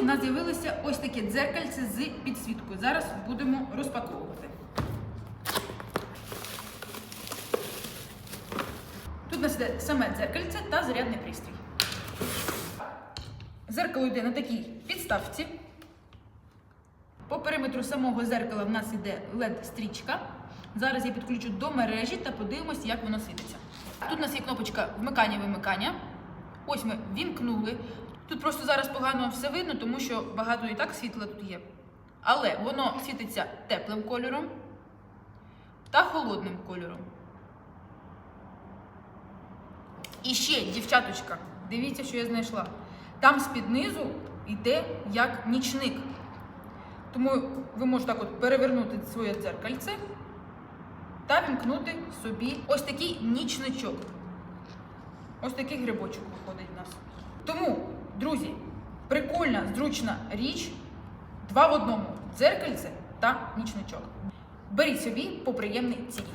В нас з'явилося ось таке дзеркальце з підсвіткою. Зараз будемо розпаковувати. Тут у нас іде саме дзеркальце та зарядний пристрій. Зеркало йде на такій підставці. По периметру самого зеркала в нас іде LED-стрічка. Зараз я підключу до мережі та подивимось, як воно світиться. Тут у нас є кнопочка вмикання-вимикання. Ось ми вімкнули. Тут просто зараз погано все видно, тому що багато і так світла тут є. Але воно світиться теплим кольором та холодним кольором. І ще, дівчаточка, дивіться, що я знайшла. Там з-під низу йде як нічник. Тому ви можете так от перевернути своє дзеркальце та вімкнути собі ось такий нічничок. Ось такий грибочок виходить в нас. Тому, друзі, прикольна, зручна річ. Два в одному дзеркальце та нічничок. Беріть собі по приємній ціні.